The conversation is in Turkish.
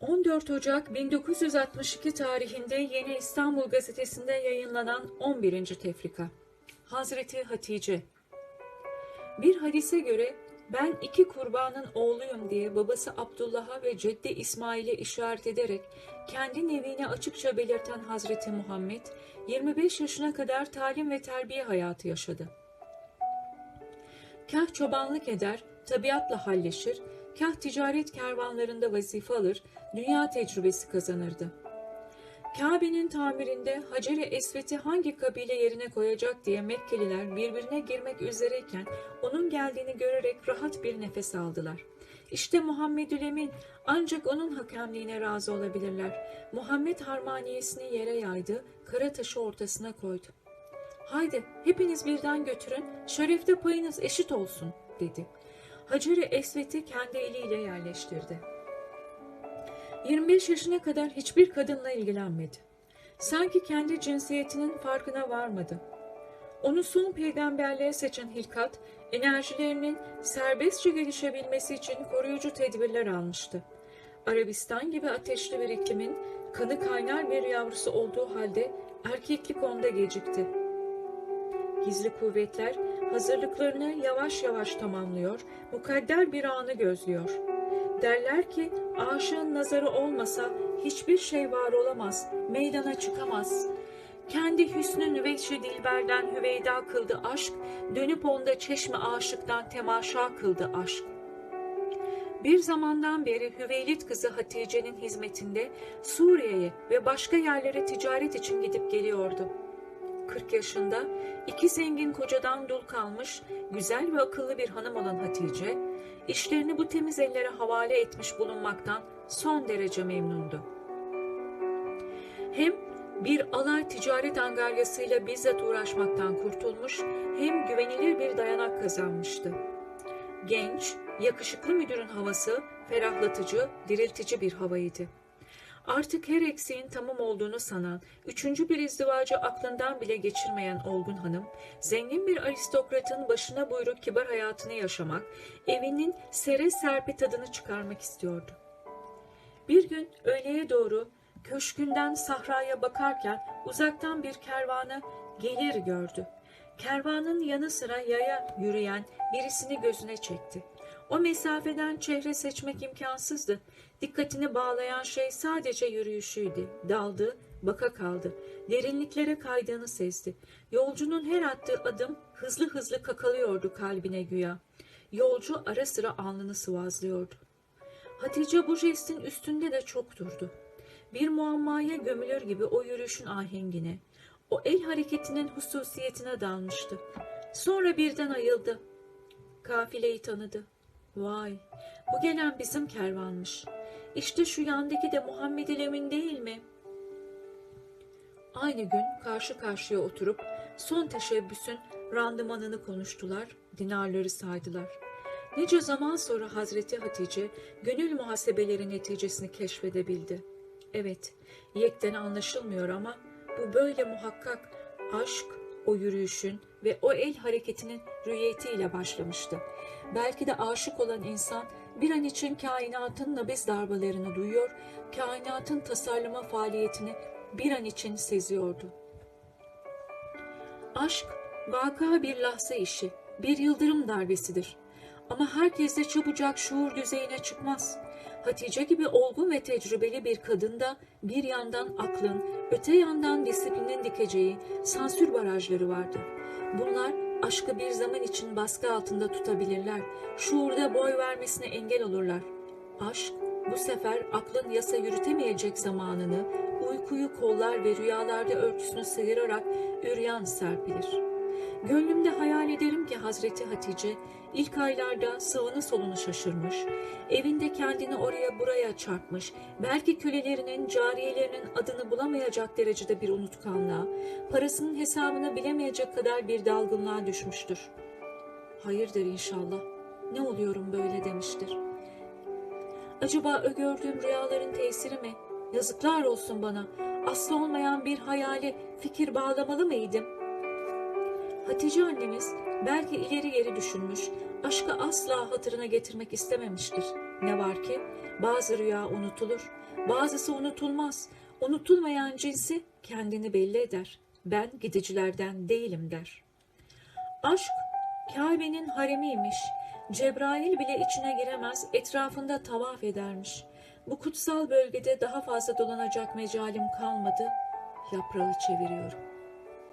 14 Ocak 1962 tarihinde Yeni İstanbul Gazetesi'nde yayınlanan 11. tefrika. Hazreti Hatice Bir hadise göre ben iki kurbanın oğluyum diye babası Abdullah'a ve ceddi İsmail'e işaret ederek kendi nevini açıkça belirten Hazreti Muhammed 25 yaşına kadar talim ve terbiye hayatı yaşadı. Kah çobanlık eder, tabiatla halleşir, kah ticaret kervanlarında vazife alır, dünya tecrübesi kazanırdı. Kabe'nin tamirinde Hacer-i Esvet'i hangi kabile yerine koyacak diye Mekkeliler birbirine girmek üzereyken onun geldiğini görerek rahat bir nefes aldılar. İşte Muhammedül Emin ancak onun hakemliğine razı olabilirler. Muhammed harmaniyesini yere yaydı, kara taşı ortasına koydu. Haydi hepiniz birden götürün, şerefte payınız eşit olsun dedi. Hacer-i Esvet'i kendi eliyle yerleştirdi. 25 yaşına kadar hiçbir kadınla ilgilenmedi. Sanki kendi cinsiyetinin farkına varmadı. Onu son peygamberliğe seçen Hilkat, enerjilerinin serbestçe gelişebilmesi için koruyucu tedbirler almıştı. Arabistan gibi ateşli bir iklimin kanı kaynar bir yavrusu olduğu halde erkeklik onda gecikti. Gizli kuvvetler hazırlıklarını yavaş yavaş tamamlıyor, mukadder bir anı gözlüyor. Derler ki aşığın nazarı olmasa hiçbir şey var olamaz, meydana çıkamaz. Kendi hüsnün veçi dilberden hüveyda kıldı aşk, dönüp onda çeşme aşıktan temaşa kıldı aşk. Bir zamandan beri Hüveylit kızı Hatice'nin hizmetinde Suriye'ye ve başka yerlere ticaret için gidip geliyordu. 40 yaşında iki zengin kocadan dul kalmış, güzel ve akıllı bir hanım olan Hatice, işlerini bu temiz ellere havale etmiş bulunmaktan son derece memnundu. Hem bir alay ticaret angaryasıyla bizzat uğraşmaktan kurtulmuş, hem güvenilir bir dayanak kazanmıştı. Genç, yakışıklı müdürün havası ferahlatıcı, diriltici bir havaydı. Artık her eksiğin tamam olduğunu sanan, üçüncü bir izdivacı aklından bile geçirmeyen olgun hanım, zengin bir aristokratın başına buyruk kibar hayatını yaşamak, evinin sere serpi tadını çıkarmak istiyordu. Bir gün öğleye doğru köşkünden sahraya bakarken uzaktan bir kervanı gelir gördü. Kervanın yanı sıra yaya yürüyen birisini gözüne çekti. O mesafeden çehre seçmek imkansızdı. Dikkatini bağlayan şey sadece yürüyüşüydü. Daldı, baka kaldı. Derinliklere kaydığını sezdi. Yolcunun her attığı adım hızlı hızlı kakalıyordu kalbine güya. Yolcu ara sıra alnını sıvazlıyordu. Hatice bu jestin üstünde de çok durdu. Bir muammaya gömülür gibi o yürüyüşün ahengine, o el hareketinin hususiyetine dalmıştı. Sonra birden ayıldı. Kafileyi tanıdı. Vay, bu gelen bizim kervanmış. İşte şu yandaki de Muhammed Emin değil mi? Aynı gün karşı karşıya oturup son teşebbüsün randımanını konuştular, dinarları saydılar. Nice zaman sonra Hazreti Hatice gönül muhasebeleri neticesini keşfedebildi. Evet, yekten anlaşılmıyor ama bu böyle muhakkak aşk o yürüyüşün ve o el hareketinin rüyetiyle başlamıştı. Belki de aşık olan insan bir an için kainatın nabız darbalarını duyuyor, kainatın tasarlama faaliyetini bir an için seziyordu. Aşk, vaka bir lahza işi, bir yıldırım darbesidir. Ama herkes de çabucak şuur düzeyine çıkmaz. Hatice gibi olgun ve tecrübeli bir kadında bir yandan aklın, öte yandan disiplinin dikeceği sansür barajları vardı. Bunlar aşkı bir zaman için baskı altında tutabilirler, şuurda boy vermesine engel olurlar. Aşk bu sefer aklın yasa yürütemeyecek zamanını, uykuyu kollar ve rüyalarda örtüsünü sıyırarak üryan serpilir. Gönlümde hayal ederim ki Hazreti Hatice ilk aylarda sağını solunu şaşırmış, evinde kendini oraya buraya çarpmış, belki kölelerinin, cariyelerinin adını bulamayacak derecede bir unutkanlığa, parasının hesabını bilemeyecek kadar bir dalgınlığa düşmüştür. Hayırdır inşallah, ne oluyorum böyle demiştir. Acaba gördüğüm rüyaların tesiri mi? Yazıklar olsun bana, aslı olmayan bir hayale fikir bağlamalı mıydım? Hatice annemiz belki ileri geri düşünmüş, aşkı asla hatırına getirmek istememiştir. Ne var ki bazı rüya unutulur, Bazısı unutulmaz. Unutulmayan cinsi kendini belli eder. Ben gidicilerden değilim der. Aşk Kabe'nin haremiymiş. Cebrail bile içine giremez, etrafında tavaf edermiş. Bu kutsal bölgede daha fazla dolanacak mecalim kalmadı. Yaprağı çeviriyorum.